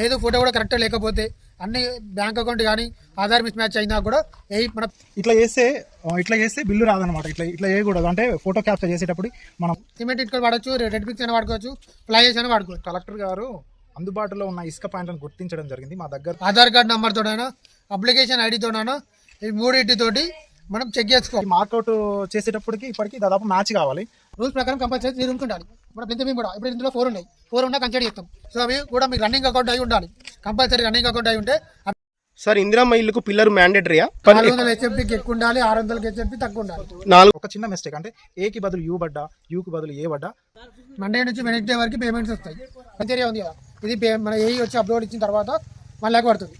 లేదు ఫోటో కూడా కరెక్ట్ లేకపోతే అన్ని బ్యాంక్ అకౌంట్ కానీ ఆధార్ మిస్ మ్యాచ్ అయినా కూడా ఏ మన ఇట్లా చేస్తే ఇట్లా చేస్తే బిల్లు రాదనమాట ఇట్లా ఇట్లా చేయకూడదు. అంటే ఫోటో క్యాప్చర్ చేసేటప్పుడు మనం సిమెంట్ ఇటుకలు వాడచ్చు రెడ్ పిక్స్ అయినా వాడుకోవచ్చు ఫ్లైస్ అయినా వాడుకోవచ్చు. కలెక్టర్ గారు అందుబాటులో ఉన్న ఇసుక పాయింట్లను గుర్తించడం జరిగింది. మా దగ్గర ఆధార్ కార్డ్ నెంబర్ తోడైనా అప్లికేషన్ ఐడి తోడైనా ఈ మూడింటితోటి మనం చెక్ చేసుకోవాలి మార్కౌట్ చేసేటప్పటికి ఇప్పటికి దాదాపు మ్యాచ్ కావాలి. రూల్స్ ప్రకారం కంపల్సరీ త్రీ రూమ్స్ ఉండాలి. మన పెద్ద మేము కూడా ఇప్పుడు ఇందులో ఫోర్ ఉన్నాయి. ఫోర్ ఉన్నా కన్సిడర్ చేస్తాం సో అవి కూడా మీకు రన్నింగ్ అకౌంట్ అయి ఉండాలి. కంపల్సరీ రన్నింగ్ అకౌంట్ అయి ఉంటే సార్ ఇందిరమ్మ ఇల్లుకు పిల్లర్ మ్యాండేటరీయా నాలుగు వందల హెచ్ఎఫ్టీకి ఎక్కువ ఉండాలి ఆరు వందలకి హెచ్ఎఫ్టీ తక్కువ ఉండాలి. నాలుగు ఒక చిన్న మిస్టేక్ అంటే ఏకి బదులు యూ పడ్డా యూకి బదులు ఏ పడ్డా? మండే నుంచి వెనక్డే వరకు పేమెంట్స్ వస్తాయి. మంచిగా ఉంది కదా. ఇది మన ఏ వచ్చి అప్లోడ్ ఇచ్చిన తర్వాత మళ్ళీ పడుతుంది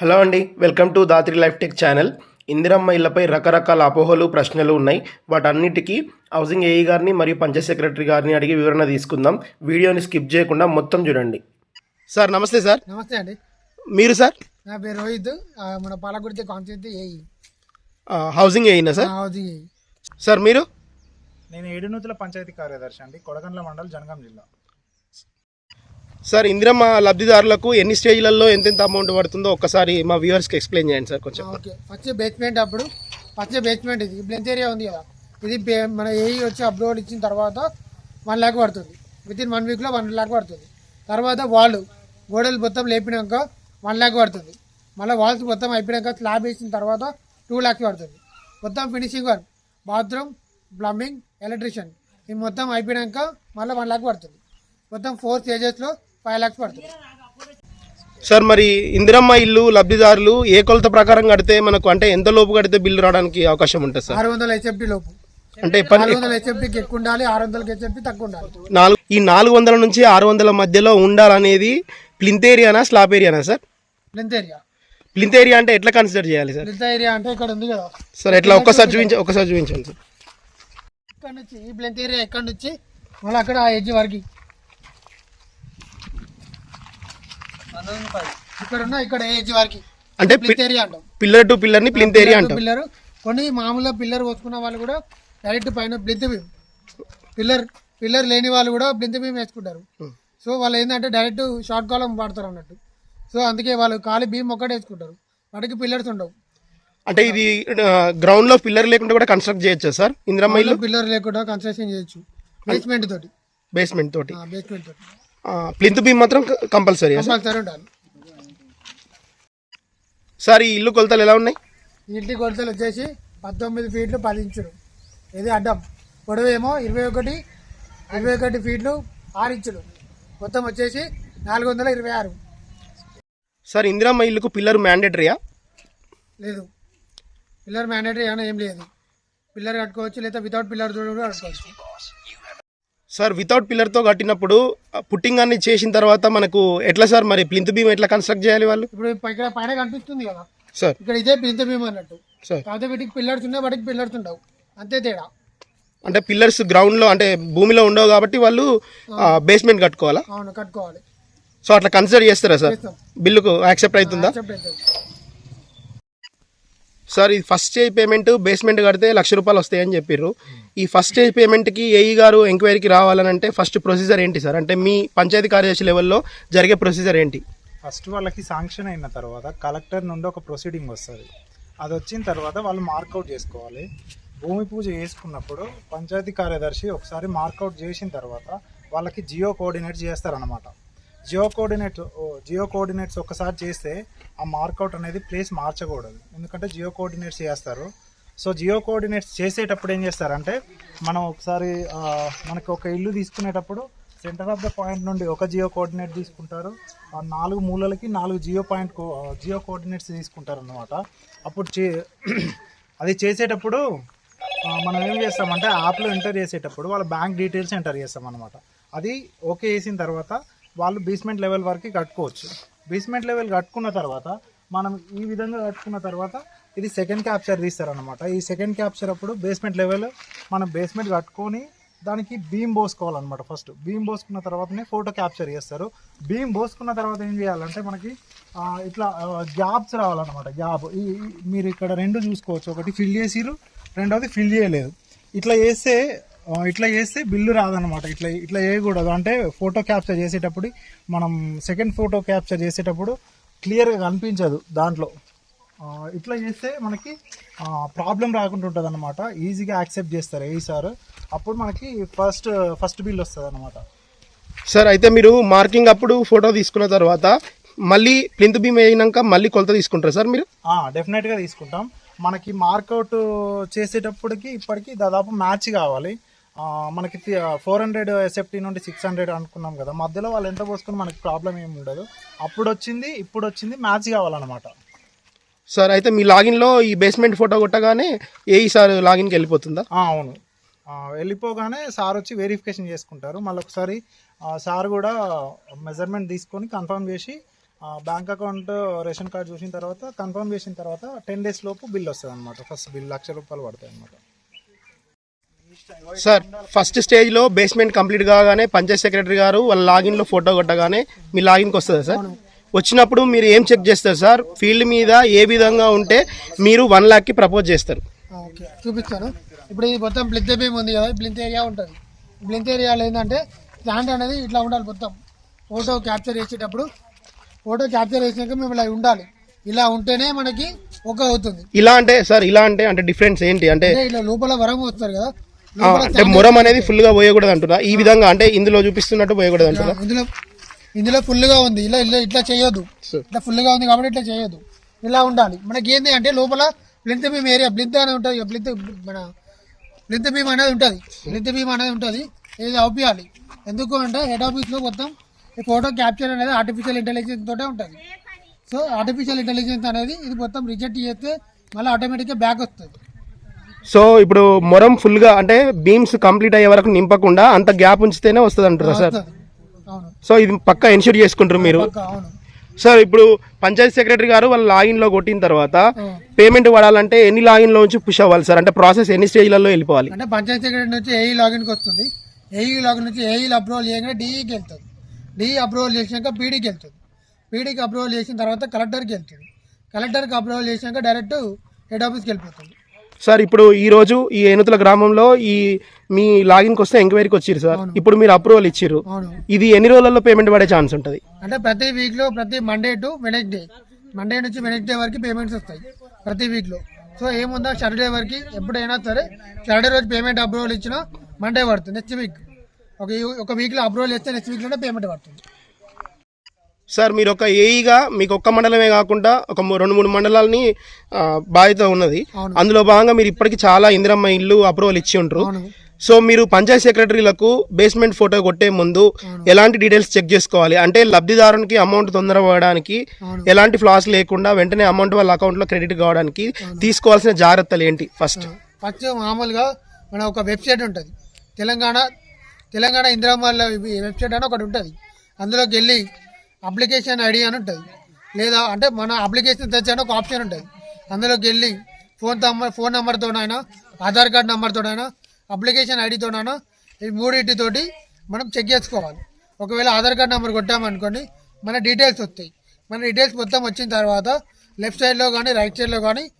హలో అండి. Welcome to Dhatri life tech channel Indiramma ఇళ్ళపై రకరకాల అపోహలు ప్రశ్నలు ఉన్నాయి. వాటన్నిటికీ హౌసింగ్ ఏఈ గారిని మరియు పంచాయత్ సెక్రటరీ గారిని అడిగి వివరణ తీసుకుందాం. వీడియోని స్కిప్ చేయకుండా మొత్తం చూడండి. సార్ నమస్తే సార్. నమస్తే అండి. మీరు సార్? నా పేరు రోహిత్. మన పాలకుడితే కాన్స్టిట్యూన్సీ ఏఈ. హౌసింగ్ ఏఈనా సార్? Housing AE. సార్ మీరు? నేను ఏడునూతుల పంచాయతీ కార్యదర్శి అండి కొడగండ్ల మండల్ జనగాం జిల్లా. సార్ ఇందిరమ్మ లబ్ధిదారులకు ఎన్ని స్టేజ్లలో ఎంతెంత అమౌంట్ పడుతుందో ఒక్కసారి మా వ్యూవర్స్కి ఎక్స్ప్లెయిన్ చేయండి సార్ కొంచెం. ఓకే ఫస్ట్ బేస్మెంట్ అప్పుడు ఫస్ట్ బేస్మెంట్ ఇది బ్లెంత్ ఏరియా ఉంది కదా? ఇది మన ఏఈ వచ్చి అప్లోడ్ ఇచ్చిన తర్వాత వన్ ల్యాక్ పడుతుంది. విత్ ఇన్ వన్ వీక్లో వన్ ల్యాక్ పడుతుంది. తర్వాత వాళ్ళు గోడలు మొత్తం లేపినాక వన్ ల్యాక్ పడుతుంది. మళ్ళీ వాల్స్ మొత్తం అయిపోయాక స్లాబ్ వేసిన తర్వాత టూ ల్యాక్స్ పడుతుంది. మొత్తం finishing work bathroom plumbing electrician ఇది మొత్తం అయిపోయాక మళ్ళీ వన్ ల్యాక్ పడుతుంది. మొత్తం ఫోర్ స్టేజెస్లో ఫైవ్ ల్యాక్స్ పడుతుంది. సార్ మరి ఇందిరమ్మ ఇల్లు లబ్ధిదారులు ఏ కొలత ప్రకారం కడితే మనకు అంటే ఎంత లోపు కడితే బిల్లు రావడానికి అవకాశం ఉంటుంది సార్? ఆరు వందల హెచ్ఎఫ్టీ లోపు. అంటే పని నాలుగు వందల హెచ్ఎఫ్టీకి ఎక్కువ ఉండాలి ఆరు వందలకి హెచ్ఎఫ్టీ తక్కువ ఉండాలి. నాలుగు ఈ నాలుగు వందల నుంచి ఆరు వందల మధ్యలో ఉండాలనేది ప్లింత్ ఏరియానా slab ఏరియానా sir? Length area plinth area అంటే ఎట్లా కన్సిడర్ చేయాలి సార్? లెంత్ ఏరియా అంటే ఇక్కడ ఉంది కదా. సార్ ఎట్లా ఒక్కసారి చూపించ ఒక్కసారి చూపించండి సార్. ఇక్కడ నుంచి ఈ లెంత్ ఏరియా ఇక్కడ నుంచి? మళ్ళీ అక్కడ ఆ ఎడ్జ్ వరకు. ఇక్కడ ఉన్న ఇక్కడ ఏ ఎడ్జ్ వరకు? అంటే ప్లింత్ ఏరియా అంటాం. పిల్లర్ టు పిల్లర్ని ప్లింత్ ఏరియా అంటాం. పిల్లర్. కొన్ని మామూలుగా పిల్లర్ పోసుకున్న వాళ్ళు కూడా డైరెక్ట్ పైన బ్లింత్ బీమ్. పిల్లర్ పిల్లర్ లేని వాళ్ళు కూడా బ్లింత్ బీమ్ వేసుకుంటారు. సో వాళ్ళు ఏంటంటే డైరెక్ట్ షార్ట్ కాలం వాడతారు అన్నట్టు. సో అందుకే వాళ్ళు ఖాళీ బీమ్ ఒక్కటే వేసుకుంటారు. వాటికి పిల్లర్స్ ఉండవు. అంటే ఇది గ్రౌండ్లో పిల్లర్ లేకుండా కూడా కన్స్ట్రక్ట్ చేయొచ్చా సార్? ఇందిరమ్మ ఇల్లు? పిల్లర్ లేకుండా కన్స్ట్రక్షన్ చేయొచ్చు. బేస్మెంట్ తోటి. బేస్మెంట్ తోటి. బేస్మెంట్ తోటి. ప్లింత్ బీమ్ మాత్రం కంపల్సరీ కంపల్సరీ ఉండాలి. సార్ ఈ ఇల్లు కొలతలు ఎలా ఉన్నాయి? ఇంటి కొలతలు వచ్చేసి పంతొమ్మిది ఫీట్లు పది ఇంచులు ఇది అడ్డం. పొడవు ఏమో ఇరవై ఒకటి ఇరవై ఒకటి ఫీట్లు ఆరు ఇంచులు మొత్తం వచ్చేసి నాలుగు వందల ఇరవై ఆరు. సార్ ఇందిరమ్మ ఇల్లుకు పిల్లర్ మ్యాండేటరీయా? లేదు. పిల్లర్ మ్యాండేటరీ ఏమైనా ఏం లేదు. పిల్లర్ కట్టుకోవచ్చు లేదా వితౌట్ పిల్లర్ కూడా కట్టుకోవచ్చు. సార్ వితౌట్ పిల్లర్తో కట్టినప్పుడు పుట్టింగ్ అన్ని చేసిన తర్వాత మనకు ఎట్లా సార్ మరి? ప్లింత్ బీమ్ ఎట్లా కన్స్ట్రక్ట్ చేయాలి వాళ్ళు? ఇప్పుడు ఇక్కడ పైన కనిపిస్తుంది కదా. సార్. ఇక్కడ ఇదే పింత భీమ్ అన్నట్టు. సార్. కాకపోతే వీటికి పిల్లర్స్ ఉన్నాయి వాటికి పిల్లర్స్ ఉండవు. అంతే తేడా. అంటే పిల్లర్స్ గ్రౌండ్లో అంటే భూమిలో ఉండవు కాబట్టి వాళ్ళు బేస్మెంట్ కట్టుకోవాలా? అవును కట్టుకోవాలి. సో అట్లా కన్సిడర్ చేస్తారా సార్. బిల్లుకు యాక్సెప్ట్ అవుతుందా. సార్ ఇది ఫస్ట్ స్టేజ్ పేమెంట్ బేస్మెంట్ కడితే లక్ష రూపాయలు వస్తాయని చెప్పారు ఈ ఫస్ట్ స్టేజ్ పేమెంట్కి ఏఈ గారు ఎంక్వైరీకి రావాలని అంటే ఫస్ట్ ప్రొసీజర్ ఏంటి సార్? అంటే మీ పంచాయతీ కార్యదర్శి లెవెల్లో జరిగే ప్రొసీజర్ ఏంటి? ఫస్ట్ వాళ్ళకి శాంక్షన్ అయిన తర్వాత కలెక్టర్ నుండి ఒక ప్రొసీడింగ్ వస్తుంది. అది వచ్చిన తర్వాత వాళ్ళు మార్కౌట్ చేసుకోవాలి. భూమి పూజ చేసుకున్నప్పుడు పంచాయతీ కార్యదర్శి ఒకసారి మార్కౌట్ చేసిన తర్వాత వాళ్ళకి జియో కోఆర్డినేట్ చేస్తారనమాట జియో కోఆర్డినేట్ జియో కోఆర్డినేట్స్ ఒకసారి చేస్తే ఆ మార్కౌట్ అనేది ప్లేస్ మార్చకూడదు. ఎందుకంటే జియో కోఆర్డినేట్స్ చేస్తారు. సో జియో కోఆర్డినేట్స్ చేసేటప్పుడు ఏం చేస్తారంటే మనం ఒకసారి మనకు ఒక ఇల్లు తీసుకునేటప్పుడు సెంటర్ ఆఫ్ ద పాయింట్ నుండి ఒక జియో కోఆర్డినేట్ తీసుకుంటారు. ఆ నాలుగు మూలలకి నాలుగు geo point co geo coordinates తీసుకుంటారు అనమాట అప్పుడు చే అది చేసేటప్పుడు మనం ఏం చేస్తామంటే యాప్లో ఎంటర్ చేసేటప్పుడు వాళ్ళ బ్యాంక్ డీటెయిల్స్ ఎంటర్ చేస్తాం అనమాట అది ఓకే చేసిన తర్వాత వాళ్ళు బేస్మెంట్ లెవెల్ వరకు కట్టుకోవచ్చు. బేస్మెంట్ లెవెల్ కట్టుకున్న తర్వాత మనం ఈ విధంగా కట్టుకున్న తర్వాత ఇది సెకండ్ క్యాప్చర్ తీస్తారనమాట ఈ సెకండ్ క్యాప్చర్ అప్పుడు బేస్మెంట్ లెవెల్ మనం బేస్మెంట్ కట్టుకొని దానికి బీమ్ పోసుకోవాలన్నమాట ఫస్ట్ బీమ్ పోసుకున్న తర్వాతనే ఫోటో క్యాప్చర్ చేస్తారు. బీమ్ పోసుకున్న తర్వాత ఏం చేయాలంటే మనకి ఇట్లా గ్యాప్స్ రావాలన్నమాట. గ్యాప్ ఈ మీరు ఇక్కడ రెండు చూసుకోవచ్చు. ఒకటి ఫిల్ చేసిరు రెండవది ఫిల్ చేయలేదు. ఇట్లా చేస్తే ఇట్లా చేస్తే బిల్లు రాదనమాట ఇట్లా ఇట్లా చేయకూడదు. అంటే ఫోటో క్యాప్చర్ చేసేటప్పుడు మనం సెకండ్ ఫోటో క్యాప్చర్ చేసేటప్పుడు క్లియర్గా కనిపించదు దాంట్లో. ఇట్లా చేస్తే మనకి ప్రాబ్లం రాకుండా ఉంటుంది అనమాట ఈజీగా యాక్సెప్ట్ చేస్తారు. ఏ సార్ అప్పుడు మనకి ఫస్ట్ ఫస్ట్ బిల్ వస్తుంది అనమాట సార్ అయితే మీరు మార్కింగ్ అప్పుడు ఫోటో తీసుకున్న తర్వాత మళ్ళీ ప్లింత్ బీమ్ అయినాక మళ్ళీ కొలత తీసుకుంటారా సార్ మీరు? డెఫినెట్గా తీసుకుంటాం. మనకి మార్కౌట్ చేసేటప్పటికి ఇప్పటికి దాదాపు మ్యాచ్ కావాలి. మనకి ఫోర్ హండ్రెడ్ ఎస్ఎఫ్టీ నుండి సిక్స్ హండ్రెడ్ అనుకున్నాం కదా మధ్యలో వాళ్ళు ఎంత పోసుకుని మనకి ప్రాబ్లం ఏమి ఉండదు. అప్పుడు వచ్చింది ఇప్పుడు వచ్చింది మ్యాచ్ కావాలన్నమాట. సార్ అయితే మీ లాగిన్లో ఈ బేస్మెంట్ ఫోటో కొట్టగానే ఏ సార్ లాగిన్కి వెళ్ళిపోతుందా? అవును. వెళ్ళిపోగానే సార్ వచ్చి వెరిఫికేషన్ చేసుకుంటారు. మళ్ళీ ఒకసారి సార్ కూడా మెజర్మెంట్ తీసుకొని కన్ఫర్మ్ చేసి బ్యాంక్ అకౌంట్ రేషన్ కార్డ్ చూసిన తర్వాత కన్ఫర్మ్ చేసిన తర్వాత టెన్ డేస్ లోపు బిల్ వస్తుంది అనమాట ఫస్ట్ బిల్ లక్ష రూపాయలు పడతాయి అనమాట సార్ ఫస్ట్ స్టేజ్లో బేస్మెంట్ కంప్లీట్ కాగానే పంచాయత్ సెక్రటరీ గారు వాళ్ళ లాగిన్లో ఫోటో కొట్టగానే మీ లాగిన్కి వస్తుందా సార్? వచ్చినప్పుడు మీరు ఏం చెక్ చేస్తారు సార్? ఫీల్డ్ మీద ఏ విధంగా ఉంటే మీరు వన్ ల్యాక్కి ప్రపోజ్ చేస్తారు? ఓకే చూపిస్తాను. ఇప్పుడు ఇది మొత్తం బ్లింత్ ఉంది కదా బ్లింత్ ఏరియా ఉంటుంది. బ్లింత్ ఏరియాలో ఏంటంటే ప్లాంట్ అనేది ఇట్లా ఉండాలి మొత్తం. ఫోటో క్యాప్చర్ చేసేటప్పుడు ఫోటో క్యాప్చర్ చేసినాక మేము ఇలా ఉండాలి. ఇలా ఉంటేనే మనకి ఒక అవుతుంది. ఇలా అంటే సార్ ఇలా అంటే అంటే డిఫరెన్స్ ఏంటి? అంటే ఇట్లా లోపల వరం వస్తారు కదా అంటే మొరం అనేది ఫుల్గా పోయకూడదు అంటున్నా. ఈ విధంగా అంటే ఇందులో చూపిస్తున్నట్టు పోయకూడదు అంటున్నా. ఇందులో ఇందులో ఫుల్గా ఉంది. ఇలా ఇలా ఇట్లా చేయొద్దు. ఇట్లా ఫుల్గా ఉంది కాబట్టి ఇట్లా చేయొద్దు. ఇలా ఉండాలి. మనకి ఏంది అంటే లోపల బ్లింత్ బీమ్ ఏరియా బ్లింత్ అనేది ఉంటుంది. బ్లింత్ మన బ్లింత్ బీమ్ అనేది ఉంటుంది. బ్లింత్ బీమ్ అనేది ఉంటుంది. ఇది అవుపియాలి ఎందుకు అంటే హెడ్ ఆఫీస్లో మొత్తం ఈ ఫోటో క్యాప్చర్ అనేది ఆర్టిఫిషియల్ ఇంటెలిజెన్స్ తోటే ఉంటుంది. సో ఆర్టిఫిషియల్ ఇంటెలిజెన్స్ అనేది ఇది మొత్తం రిజెక్ట్ చేస్తే మళ్ళీ ఆటోమేటిక్గా బ్యాక్ వస్తుంది. సో ఇప్పుడు మొరం ఫుల్గా అంటే బీమ్స్ కంప్లీట్ అయ్యే వరకు నింపకుండా అంత గ్యాప్ ఉంచితేనే వస్తుంది అంటారా సార్? సో ఇది పక్కా ఎన్షూర్ చేసుకుంటారు మీరు? సార్ ఇప్పుడు పంచాయత్ సెక్రటరీ గారు వాళ్ళ లాగిన్లో కొట్టిన తర్వాత. పేమెంట్ పడాలంటే ఎన్ని లాగిన్లో నుంచి పుష్ అవ్వాలి సార్? అంటే ప్రాసెస్ ఎన్ని స్టేజ్లలో వెళ్ళిపోవాలి? అంటే పంచాయతీ సెక్రటరీ నుంచి ఏఈ లాగిన్కి వస్తుంది. ఏఈ లాగిన్ నుంచి ఏఈలు అప్రూవల్ చేయగానే డిఈకి వెళ్తుంది. డిఈ అప్రూవల్ చేసినాక పీడీకి వెళ్తుంది. పీడీకి అప్రూవల్ చేసిన తర్వాత కలెక్టర్కి వెళ్తుంది. కలెక్టర్కి అప్రూవల్ చేసినాక డైరెక్ట్ హెడ్ ఆఫీస్కి వెళ్ళిపోతుంది. సార్ ఇప్పుడు ఈ రోజు ఈ ఏనుతుల గ్రామంలో ఈ మీ లాగిన్కి వస్తే ఎంక్వైరీకి వచ్చిర్రు సార్. ఇప్పుడు మీరు అప్రూవల్ ఇచ్చిర్రు. అవును. ఇది ఎన్ని రోజులలో పేమెంట్ పడే ఛాన్స్ ఉంటుంది? అంటే ప్రతి వీక్లో ప్రతి మండే టు వెనస్డే మండే నుంచి వెనస్డే వరకు పేమెంట్స్ వస్తాయి ప్రతి వీక్లో. సో ఏముందో సాటర్డే వరకు ఎప్పుడైనా సరే సాటర్డే రోజు పేమెంట్ అప్రూవల్ ఇచ్చినా మండే పడుతుంది నెక్స్ట్ వీక్. ఒక ఒక వీక్లో అప్రూవల్ చేస్తే నెక్స్ట్ వీక్లోనే పేమెంట్ పడుతుంది. సార్ మీరు ఒక ఏఈగా మీకు ఒక్క మండలమే కాకుండా ఒక రెండు మూడు మండలాలని బాధ్యత ఉన్నది. అందులో భాగంగా మీరు ఇప్పటికి చాలా ఇందిరమ్మ ఇల్లు అప్రూవల్ ఇచ్చి ఉంటారు సో మీరు పంచాయత్ సెక్రటరీలకు బేస్మెంట్ ఫోటో కొట్టే ముందు ఎలాంటి డీటెయిల్స్ చెక్ చేసుకోవాలి? అంటే లబ్ధిదారునికి అమౌంట్ తొందర పడడానికి అవును. ఎలాంటి ఫ్లాస్ లేకుండా వెంటనే అమౌంట్ వాళ్ళ అకౌంట్లో క్రెడిట్ కావడానికి తీసుకోవాల్సిన జాగ్రత్తలు ఏంటి ఫస్ట్? ఫస్ట్ మామూలుగా మన ఒక వెబ్సైట్ ఉంటుంది. తెలంగాణ తెలంగాణ ఇందిరామాల వెబ్సైట్ అని ఒకటి ఉంటుంది. అందులోకి వెళ్ళి అప్లికేషన్ ఐడి అని ఉంటుంది. లేదా అంటే మన అప్లికేషన్ తెచ్చి ఒక ఆప్షన్ ఉంటుంది. అందులోకి వెళ్ళి ఫోన్ నంబర్ ఫోన్ నెంబర్తోనైనా ఆధార్ కార్డ్ నెంబర్తోనైనా అప్లికేషన్ ఐడితోనైనా ఈ మూడింటితోటి మనం చెక్ చేసుకోవాలి. ఒకవేళ ఆధార్ కార్డ్ నెంబర్ కొట్టామనుకోండి మన డీటెయిల్స్ వస్తాయి. మన డీటెయిల్స్ మొత్తం వచ్చిన తర్వాత లెఫ్ట్ సైడ్లో కానీ రైట్ సైడ్లో కానీ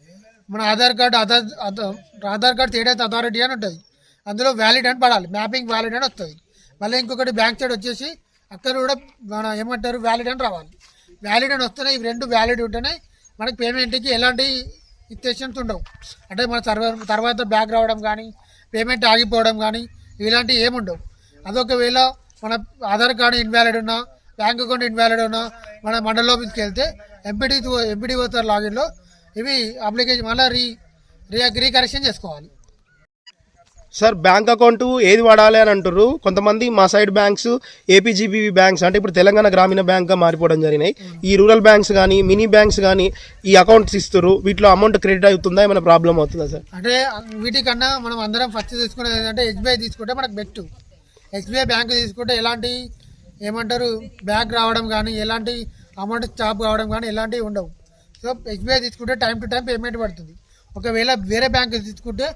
మన Aadhaar card Aadhaar Aadhaar- Aadhaar card status authority అని ఉంటుంది. అందులో వ్యాలిడ్ అని పడాలి. మ్యాపింగ్ వ్యాలిడ్ అని వస్తుంది. మళ్ళీ ఇంకొకటి బ్యాంక్ సైడ్ వచ్చేసి అక్కడ కూడా మన ఏమంటారు వ్యాలిడ్ అని రావాలి. వ్యాలిడ్ అని వస్తేనే ఇవి రెండు వ్యాలిడ్ ఉంటేనే మనకి పేమెంట్కి ఎలాంటి ఇన్స్ట్రక్షన్స్ ఉండవు. అంటే మన తర్వాత తర్వాత బ్యాక్ రావడం కానీ పేమెంట్ ఆగిపోవడం కానీ ఇలాంటివి ఏముండవు అదొకవేళ మన ఆధార్ కార్డు ఇన్వాలిడ్ ఉన్నా బ్యాంక్ అకౌంట్ ఇన్వాలిడ్ ఉన్నా మన మండల ఆఫీస్కి వెళ్తే ఎంపీడీ ఎంపీడీ వస్తారు లాగిన్లో ఇవి అప్లికేషన్ మళ్ళీ రీ రీ రీకరెక్షన్ చేసుకోవాలి. సార్ బ్యాంక్ అకౌంట్ ఏది వాడాలి అని అంటారు కొంతమంది మా సైడ్ బ్యాంక్స్ ఏపీజీబీవీ బ్యాంక్స్ అంటే ఇప్పుడు తెలంగాణ గ్రామీణ బ్యాంక్గా మారిపోవడం జరిగినాయి. ఈ రూరల్ బ్యాంక్స్ కానీ మినీ బ్యాంక్స్ కానీ ఈ అకౌంట్స్ ఇస్తారు వీటిలో అమౌంట్ క్రెడిట్ అవుతుందా? ఏమైనా ప్రాబ్లం అవుతుందా సార్? అంటే వీటికన్నా మనం అందరం ఫస్ట్ తీసుకునేది ఏంటంటే ఎస్బీఐ తీసుకుంటే మనకు బెస్ట్. ఎస్బీఐ బ్యాంక్ తీసుకుంటే ఎలాంటి ఏమంటారు బ్యాంక్ రావడం కానీ ఎలాంటి అమౌంట్ స్టాప్ కావడం కానీ ఎలాంటివి ఉండవు. సో ఎస్బీఐ తీసుకుంటే టైం టు టైం పేమెంట్ పడుతుంది. ఒకవేళ వేరే బ్యాంక్ తీసుకుంటే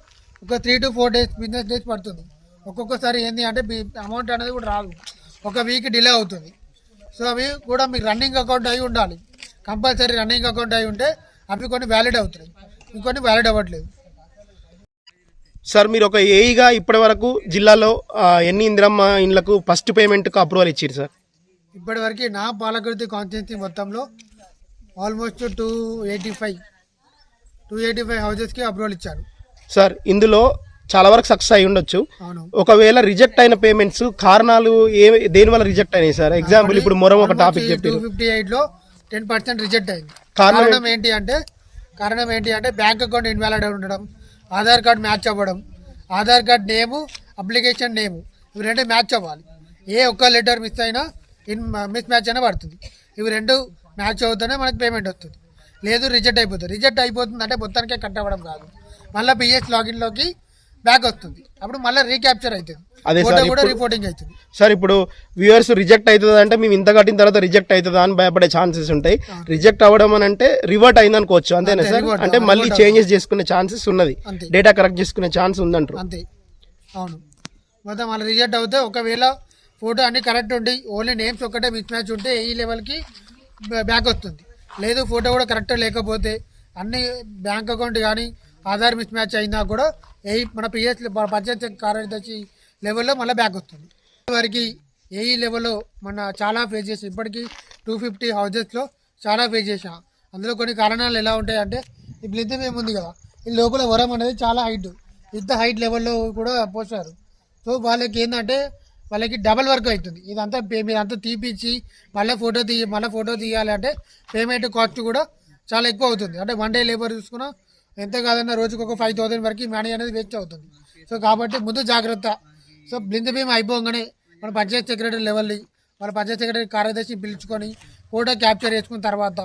ఒక three to four days business days పడుతుంది. ఒక్కొక్కసారి ఏంటి అంటే అమౌంట్ అనేది కూడా రాదు. ఒక వీక్ డిలే అవుతుంది. సో అవి కూడా మీకు రన్నింగ్ అకౌంట్ అయి ఉండాలి. కంపల్సరీ రన్నింగ్ అకౌంట్ అయి ఉంటే అవి కొన్ని వ్యాలిడ్ అవుతాయి. ఇంకొన్ని వ్యాలిడ్ అవ్వట్లేదు. సార్ మీరు ఒక ఏఈగా ఇప్పటి వరకు జిల్లాలో ఎన్ని ఇందిరమ్మ ఇండ్లకు ఫస్ట్ పేమెంట్కి అప్రూవల్ ఇచ్చారు సార్ ఇప్పటివరకు నా పాలకృతి కాన్స్టిట్యున్సీ మొత్తంలో almost two eighty five two eighty five హౌజెస్కి approval ఇచ్చాను సార్ ఇందులో చాలా వరకు సక్సెస్ అయి ఉండొచ్చు. ఒకవేళ రిజెక్ట్ అయిన పేమెంట్స్ కారణాలు ఏ దేని వల్ల రిజెక్ట్ అయినాయి సార్? ఎగ్జాంపుల్ ఇప్పుడు మొరం ఒక టాపిక్ టూ చెప్పారు. ఫిఫ్టీ ఎయిట్లో టెన్ పర్సెంట్ రిజెక్ట్ అయింది. కారణం కారణం ఏంటి అంటే కారణం ఏంటి అంటే బ్యాంక్ అకౌంట్ ఇన్వాలిడ్ ఉండడం ఆధార్ కార్డ్ మ్యాచ్ అవ్వడం Aadhaar card name application name ఇవి రెండు మ్యాచ్ అవ్వాలి. ఏ ఒక్క లెటర్ మిస్ అయినా ఇన్ మిస్ మ్యాచ్ అయినా పడుతుంది. ఇవి రెండు మ్యాచ్ అవుతూనే మనకి పేమెంట్ వస్తుంది. లేదు రిజెక్ట్ అయిపోతుంది. రిజెక్ట్ అయిపోతుంది అంటే మొత్తానికే కట్ అవ్వడం కాదు. మళ్ళీ పిఎస్ లాగిన్లోకి బ్యాక్ వస్తుంది. అప్పుడు మళ్ళీ రీక్యాప్చర్ అవుతుంది అదే సార్ కూడా రిపోర్టింగ్ అవుతుంది సార్ ఇప్పుడు వ్యూవర్స్ రిజెక్ట్ అవుతుంది అంటే మేము ఇంత కట్టిన తర్వాత రిజెక్ట్ అవుతుందా అని భయపడే ఛాన్సెస్ ఉంటాయి. రిజెక్ట్ అవ్వడం అని అంటే రివర్ట్ అయింది అనుకోవచ్చు అంతేనా అంతే, సార్? అంటే మళ్ళీ చేంజెస్ చేసుకునే ఛాన్సెస్ ఉన్నది. డేటా కరెక్ట్ చేసుకునే ఛాన్స్ ఉందంటారు. అంతే. అవును. మొత్తం మళ్ళీ రిజెక్ట్ అవుతే ఒకవేళ ఫోటో అన్ని కరెక్ట్ ఉండి ఓన్లీ నేమ్స్ ఒక్కటే మిస్ మ్యాచ్ ఉంటే ఈ లెవెల్కి బ్యాక్ వస్తుంది. లేదు ఫోటో కూడా కరెక్ట్ లేకపోతే అన్ని బ్యాంక్ అకౌంట్ కానీ ఆధార్ మిస్ మ్యాచ్ అయినా కూడా ఏ మన పిఎస్ పంచాయతీ కార్యదర్శి లెవెల్లో మళ్ళీ బ్యాక్ వస్తుంది. వరకు ఏఈ లెవెల్లో మన చాలా ఫేస్ చేసి. ఇప్పటికీ టూ ఫిఫ్టీ హౌజెస్లో చాలా ఫేస్ చేసాం. అందులో కొన్ని కారణాలు ఎలా ఉంటాయంటే ఈ బ్లింత్ ఏముంది కదా ఈ లోపల వరం అనేది చాలా హైట్ ఇంత హైట్ లెవెల్లో కూడా పోసారు. సో వాళ్ళకి ఏంటంటే వాళ్ళకి డబల్ వర్క్ అవుతుంది. ఇదంతా పే- అంతా తీపిచ్చి మళ్ళీ ఫోటో తీయ మళ్ళీ ఫోటో తీయాలంటే పేమెంట్ కాస్ట్ కూడా చాలా ఎక్కువ అవుతుంది. అంటే వన్ డే లేబర్ చూసుకున్నా ఎంత కాదన్నా రోజుకి ఒక ఫైవ్ థౌసండ్ వరకు మనీ అనేది వేస్ట్ అవుతుంది. సో కాబట్టి ముందు జాగ్రత్త. సో బ్లింద భీమా అయిపోగానే మన పంచాయత్ సెక్రటరీ లెవెల్ని మన పంచాయత్ సెక్రటరీ కార్యదర్శిని పిలుచుకొని ఫోటో క్యాప్చర్ చేసుకున్న తర్వాత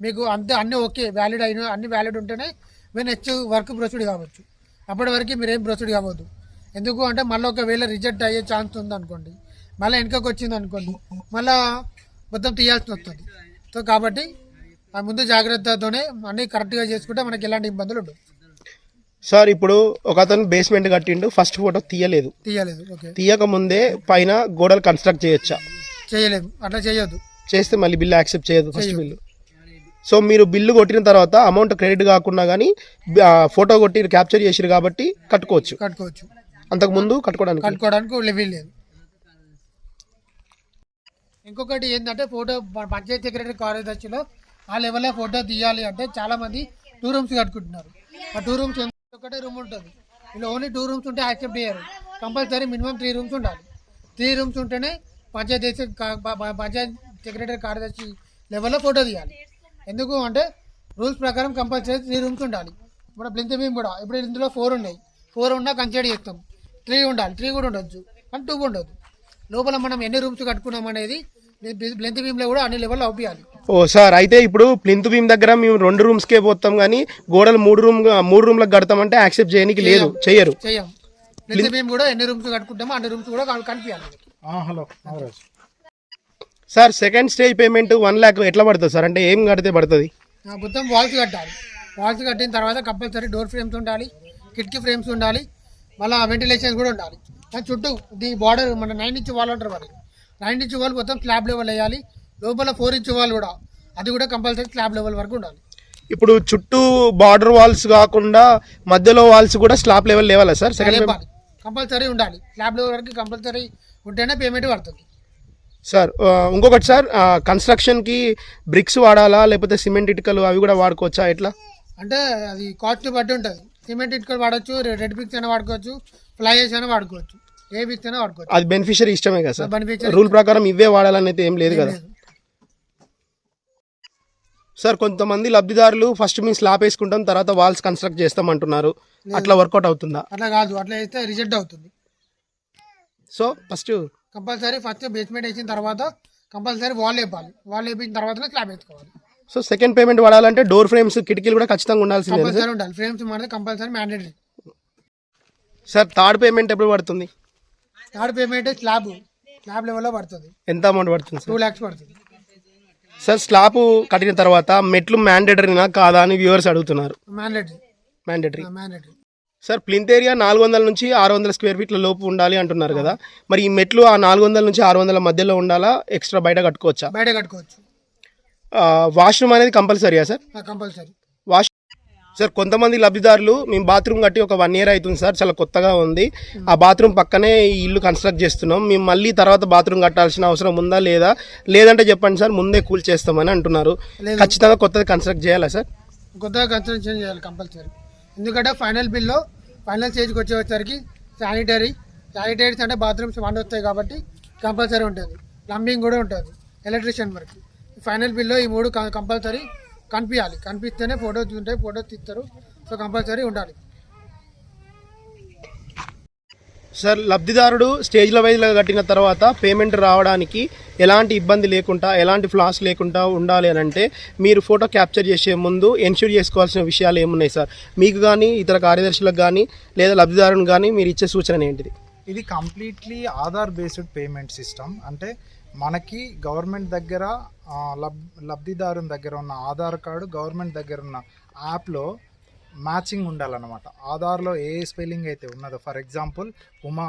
మీకు అంతే అన్నీ ఓకే వ్యాలిడ్ అయిన అన్ని వ్యాలిడ్ ఉంటేనే మీరు నెక్స్ట్ వర్క్ ప్రొసీడ్ కావచ్చు. అప్పటి వరకు మీరేం ప్రొసీడ్ కావద్దు. ఎందుకు అంటే మళ్ళీ ఒకవేళ రిజెక్ట్ అయ్యే ఛాన్స్ ఉంది అనుకోండి మళ్ళీ వెనుకకు వచ్చింది అనుకోండి మళ్ళీ మొత్తం తీయాల్సి వస్తుంది. సో కాబట్టి ఆ ముందు జాగ్రత్తతోనే అన్నీ కరెక్ట్గా చేసుకుంటే మనకి ఎలాంటి ఇబ్బందులు ఉండవు. సార్ ఇప్పుడు ఒక అతను బేస్మెంట్ కట్టిండు ఫస్ట్ ఫోటో తీయలేదు. తీయలేదు ఓకే. తీయక ముందే పైన గోడలు కన్స్ట్రక్ట్ చేయొచ్చా? చేయలేదు అట్లా చేయొద్దు. చేస్తే మళ్ళీ బిల్లు యాక్సెప్ట్ చేయదు ఫస్ట్ బిల్లు. సో మీరు బిల్లు కొట్టిన తర్వాత అమౌంట్ క్రెడిట్ కాకుండా కానీ ఫోటో కొట్టి క్యాప్చర్ చేసిరు కాబట్టి కట్టుకోవచ్చు. కట్టుకోవచ్చు. అంతకు ముందు కట్టుకోవడానికి కట్టుకోవడానికి లేదు. ఇంకొకటి ఏంటంటే ఫోటో పంచాయత్ సెక్రటరీ కార్యదర్శిలో ఆ లెవెల్లో ఫోటో తీయాలి అంటే చాలామంది టూ రూమ్స్ కట్టుకుంటున్నారు. ఆ టూ రూమ్స్ ఒకటే రూమ్ ఉంటుంది? ఇలా ఓన్లీ టూ రూమ్స్ ఉంటే యాక్సెప్ట్ చేయరు. కంపల్సరీ మినిమం త్రీ రూమ్స్ ఉండాలి. త్రీ రూమ్స్ ఉంటేనే పంచాయతీ సె- పంచాయత్ సెక్రటరీ కార్యదర్శి లెవెల్లో ఫోటో తీయాలి. ఎందుకు అంటే రూల్స్ ప్రకారం కంపల్సరీ త్రీ రూమ్స్ ఉండాలి. ఇప్పుడు బ్లింక్ కూడా ఇప్పుడు ఇందులో ఫోర్ ఉన్నాయి. ఫోర్ ఉన్నా కన్సిడర్ చేస్తాం. త్రీ ఉండాలి. త్రీ కూడా ఉండొచ్చు. కానీ టూ ఉండదు లోపల మనం ఎన్ని రూమ్స్ కట్టుకున్నాం అనేది బ్లెంత్ బీమ్లో కూడా అన్ని లెవెల్లో అవుపియాలి ఓ సార్ అయితే ఇప్పుడు ప్లింత్ బీమ్ దగ్గర మేము రెండు రూమ్స్కే పోతాం కానీ గోడలు మూడు రూమ్ మూడు రూమ్లకు కడతామంటే యాక్సెప్ట్ చేయడానికి లేదు చెయ్యరు. చెయ్యం బ్లెంత్ బీమ్ కూడా ఎన్ని రూమ్స్ కట్టుకుంటామో అన్ని రూమ్స్ కూడా కన్- కనిపించాలి ఆ, hello Nagaraj sir second stage payment one lakh ఎట్లా పడుతుంది సార్? అంటే ఏం కడితే పడుతుంది? మొత్తం వాల్స్ కట్టాలి. వాల్స్ కట్టిన తర్వాత కంపల్సరీ డోర్ ఫ్రేమ్స్ ఉండాలి కిటికీ ఫ్రేమ్స్ ఉండాలి మళ్ళీ వెంటిలేషన్ కూడా ఉండాలి. చుట్టూ దీని బార్డర్ మన నైన్ ఇంచ్ వాల్ అంటారు మరి. నైన్ ఇంచ్ వాల్ మొత్తం స్లాబ్ లెవెల్ వేయాలి. లోపల ఫోర్ ఇంచ్ వాల్ కూడా. అది కూడా కంపల్సరీ స్లాబ్ లెవెల్ వరకు ఉండాలి. ఇప్పుడు చుట్టూ బార్డర్ వాల్స్ కాకుండా మధ్యలో వాల్స్ కూడా స్లాబ్ లెవెల్ లేవాలా సార్? సెకండ్ కంపల్సరీ ఉండాలి. స్లాబ్ లెవెల్ వరకు కంపల్సరీ ఉంటేనే పేమెంట్ పడుతుంది. సార్ ఇంకొకటి సార్ కన్స్ట్రక్షన్కి బ్రిక్స్ వాడాలా? లేకపోతే సిమెంట్ ఇటుకలు అవి కూడా వాడుకోవచ్చా? ఎట్లా? అంటే అది కాస్ట్ బట్టి ఉంటుంది. సిమెంట్ ఇటుకలు వాడచ్చు రెడ్ పిక్స్ అయినా వాడుకోవచ్చు ఫ్లైస్ అయినా వాడుకోవచ్చు. ఏ వాడుకోవచ్చు అది బెనిఫిషియరీ ఇష్టమే కదా సార్? రూల్ ప్రకారం ఇవే వాడాలని అయితే ఏం లేదు కదా? సార్ కొంతమంది లబ్ధిదారులు ఫస్ట్ మేము స్లాబ్ వేసుకుంటాం తర్వాత వాల్స్ కన్స్ట్రక్ట్ చేస్తాం అంటున్నారు అట్లా వర్కౌట్ అవుతుందా? అట్లా కాదు అట్లా వేస్తే రిజెక్ట్ అవుతుంది. So first compulsory first basement వేసిన తర్వాత కంపల్సరీ వాల్ వేపాలి వాల్ వేపించిన తర్వాత స్లాబ్ వేసుకోవాలి. సో సెకండ్ పేమెంట్ వాడాలంటే డోర్ ఫ్రేమ్స్ కిటికీలు కూడా ఖచ్చితంగా ఉండాల్సిందే? కంపల్సరీ ఉండాలి. ఫ్రేమ్స్ మనది compulsory mandatory sir third payment ఎప్పుడు పడుతుంది? థర్డ్ పేమెంట్ స్లాబ్ స్లాబ్ లెవెల్లో పడుతుంది. ఎంత అమౌంట్ పడుతుంది టూ సార్ ల్యాక్స్ పడుతుంది. సార్ స్లాబ్ కట్టిన తర్వాత మెట్లు మ్యాండేటరీనా కాదా అని వ్యూవర్స్ అడుగుతున్నారు. Mandatory mandatory mandatory sir plinth area నాలుగు వందల నుంచి ఆరు వందల స్క్వేర్ ఫీట్ల లోపు ఉండాలి అంటున్నారు కదా. మరి ఈ మెట్లు ఆ నాలుగు వందల నుంచి ఆరు వందల మధ్యలో ఉండాలా? ఎక్స్ట్రా బయట కట్టుకోవచ్చా? బయట కట్టుకోవచ్చు. వాష్రూమ్ అనేది కంపల్సరీయా సార్ కంపల్సరీ సార్ కొంతమంది లబ్ధిదారులు మేము బాత్రూమ్ కట్టి ఒక వన్ ఇయర్ అవుతుంది సార్ చాలా కొత్తగా ఉంది. ఆ బాత్రూమ్ పక్కనే ఈ ఇల్లు కన్స్ట్రక్ట్ చేస్తున్నాం. మేము మళ్ళీ తర్వాత బాత్రూమ్ కట్టాల్సిన అవసరం ఉందా లేదా? లేదంటే చెప్పండి సార్ ముందే కూల్ చేస్తామని అంటున్నారు. ఖచ్చితంగా కొత్తది కన్స్ట్రక్ట్ చేయాలా సార్? కొత్తగా కన్స్ట్రక్షన్ చేయాలి కంపల్సరీ. ఎందుకంటే ఫైనల్ బిల్లో ఫైనల్ స్టేజ్కి వచ్చేసరికి శానిటరీ. శానిటరీస్ అంటే బాత్రూమ్స్ వంట వస్తాయి కాబట్టి కంపల్సరీ ఉంటుంది. ప్లంబింగ్ కూడా ఉంటుంది. ఎలక్ట్రీషియన్ వరకు. ఫైనల్ బిల్లో ఈ మూడు కంపల్సరీ కనిపించాలి కనిపిస్తేనే ఫోటోస్ ఉంటాయి ఫోటోస్ తీస్తారు. సో కంపల్సరీ ఉండాలి. సార్ లబ్ధిదారుడు స్టేజ్ల వైజ్గా కట్టిన తర్వాత పేమెంట్ రావడానికి ఎలాంటి ఇబ్బంది లేకుండా ఎలాంటి ఫ్లాస్ లేకుండా ఉండాలి అని అంటే మీరు ఫోటో క్యాప్చర్ చేసే ముందు ఎన్ష్యూర్ చేసుకోవాల్సిన విషయాలు ఏమున్నాయి సార్? మీకు కానీ ఇతర కార్యదర్శులకు కానీ లేదా లబ్ధిదారుని కానీ మీరు ఇచ్చే సూచన ఏంటిది? ఇది completely Aadhaar based payment system. అంటే మనకి గవర్నమెంట్ దగ్గర లబ్ లబ్ధిదారుని దగ్గర ఉన్న ఆధార్ కార్డు గవర్నమెంట్ దగ్గర ఉన్న యాప్లో మ్యాచింగ్ ఉండాలన్నమాట. ఆధార్లో ఏ స్పెల్లింగ్ అయితే ఉన్నదో ఫర్ ఎగ్జాంపుల్ ఉమా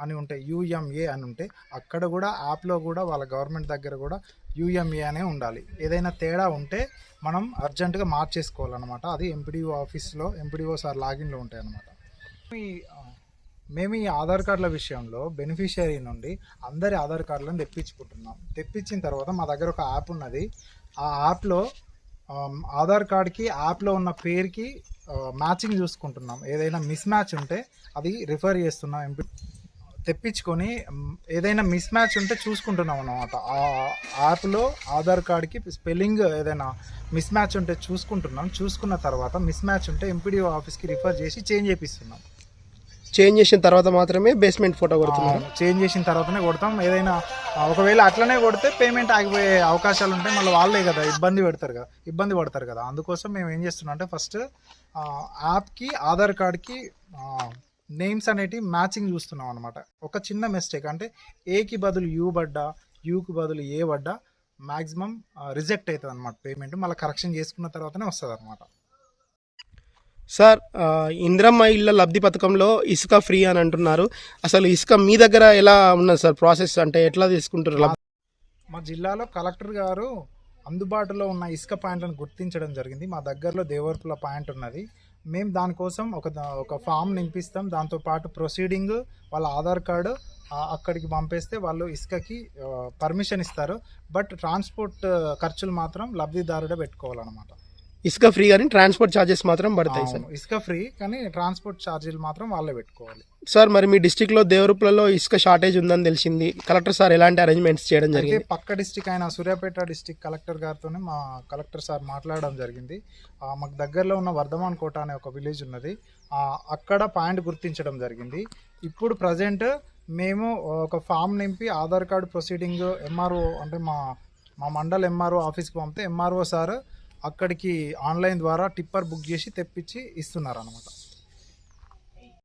అని ఉంటే యుఎంఏ అని ఉంటే అక్కడ కూడా యాప్లో కూడా వాళ్ళ గవర్నమెంట్ దగ్గర కూడా యుఎంఏ అనే ఉండాలి. ఏదైనా తేడా ఉంటే మనం అర్జెంటుగా మార్చేసుకోవాలన్నమాట. అది ఎంపీడీఓ ఆఫీస్లో ఎంపీడీఓ సార్ లాగిన్లో ఉంటాయి అన్నమాట మేము ఈ ఆధార్ కార్డుల విషయంలో బెనిఫిషియరీ నుండి అందరి ఆధార్ కార్డులను తెప్పించుకుంటున్నాం. తెప్పించిన తర్వాత మా దగ్గర ఒక యాప్ ఉన్నది. ఆ యాప్లో ఆధార్ కార్డ్కి యాప్లో ఉన్న పేరుకి మ్యాచింగ్ చూసుకుంటున్నాం. ఏదైనా మిస్ మ్యాచ్ ఉంటే అది రిఫర్ చేస్తున్నాం. ఎంపీ తెప్పించుకొని ఏదైనా మిస్ మ్యాచ్ ఉంటే చూసుకుంటున్నాం అనమాట ఆ యాప్లో ఆధార్ కార్డ్కి స్పెల్లింగ్ ఏదైనా మిస్ మ్యాచ్ ఉంటే చూసుకుంటున్నాం. చూసుకున్న తర్వాత మిస్ మ్యాచ్ ఉంటే ఎంపీడీఓ ఆఫీస్కి రిఫర్ చేసి చేంజ్ చేపిస్తున్నాం. చేంజ్ చేసిన తర్వాత మాత్రమే బేస్మెంట్ ఫోటో కొడుతున్నారు. చేంజ్ చేసిన తర్వాతనే కొడతాం. ఏదైనా ఒకవేళ అట్లనే కొడితే పేమెంట్ ఆగిపోయే అవకాశాలు ఉంటాయి మళ్ళీ వాళ్ళే కదా ఇబ్బంది పెడతారు కదా ఇబ్బంది పడతారు కదా. అందుకోసం మేము ఏం చేస్తున్నాం అంటే ఫస్ట్ యాప్కి ఆధార్ కార్డ్కి నేమ్స్ అనేటివి మ్యాచింగ్ చూస్తున్నాం అనమాట ఒక చిన్న మిస్టేక్ అంటే ఏకి బదులు యూ పడ్డా యూకి బదులు ఏ పడ్డా మ్యాక్సిమం రిజెక్ట్ అవుతుంది అనమాట పేమెంట్ మళ్ళీ కరెక్షన్ చేసుకున్న తర్వాతనే వస్తుంది అనమాట సార్ ఇంద్రమ్మ ఇళ్ళ లబ్ధి పథకంలో ఇసుక ఫ్రీ అని అంటున్నారు. అసలు ఇసుక మీ దగ్గర ఎలా ఉన్నది సార్ ప్రాసెస్? అంటే ఎట్లా తీసుకుంటారు మా జిల్లాలో కలెక్టర్ గారు అందుబాటులో ఉన్న ఇసుక పాయింట్లను గుర్తించడం జరిగింది. మా దగ్గరలో దేవరపుల పాయింట్ ఉన్నది. మేము దానికోసం ఒక ఒక ఫామ్ నింపిస్తాం. దాంతో పాటు ప్రొసీడింగ్ వాళ్ళ ఆధార్ కార్డు అక్కడికి పంపేస్తే వాళ్ళు ఇసుకకి పర్మిషన్ ఇస్తారు. బట్ ట్రాన్స్పోర్ట్ ఖర్చులు మాత్రం లబ్ధిదారుడే పెట్టుకోవాలన్నమాట. ఇసుక ఫ్రీ కానీ ట్రాన్స్పోర్ట్ ఛార్జెస్ మాత్రం పడతాయి సార్. ఇసుక ఫ్రీ కానీ ట్రాన్స్పోర్ట్ ఛార్జీలు మాత్రం వాళ్ళే పెట్టుకోవాలి. సార్ మరి మీ డిస్టిక్లో దేవరూపులలో ఇసుక షార్టేజ్ ఉందని తెలిసింది. కలెక్టర్ సార్ ఎలాంటి అరేంజ్మెంట్స్ చేయడం జరిగింది? పక్క డిస్టిక్ అయిన సూర్యాపేట డిస్టిక్ కలెక్టర్ గారితోనే మా కలెక్టర్ సార్ మాట్లాడడం జరిగింది. మాకు దగ్గరలో ఉన్న వర్ధమాన్ కోట అనే ఒక విలేజ్ ఉన్నది. అక్కడ పాయింట్ గుర్తించడం జరిగింది. ఇప్పుడు ప్రజెంట్ మేము ఒక ఫామ్ నింపి ఆధార్ కార్డు ప్రొసీడింగ్ ఎంఆర్ఓ అంటే మా మా మండల్ ఎంఆర్ఓ ఆఫీస్కి పంపితే ఎంఆర్ఓ సార్ అక్కడికి ఆన్లైన్ ద్వారా టిప్పర్ బుక్ చేసి తెప్పించి ఇస్తున్నారు అనమాట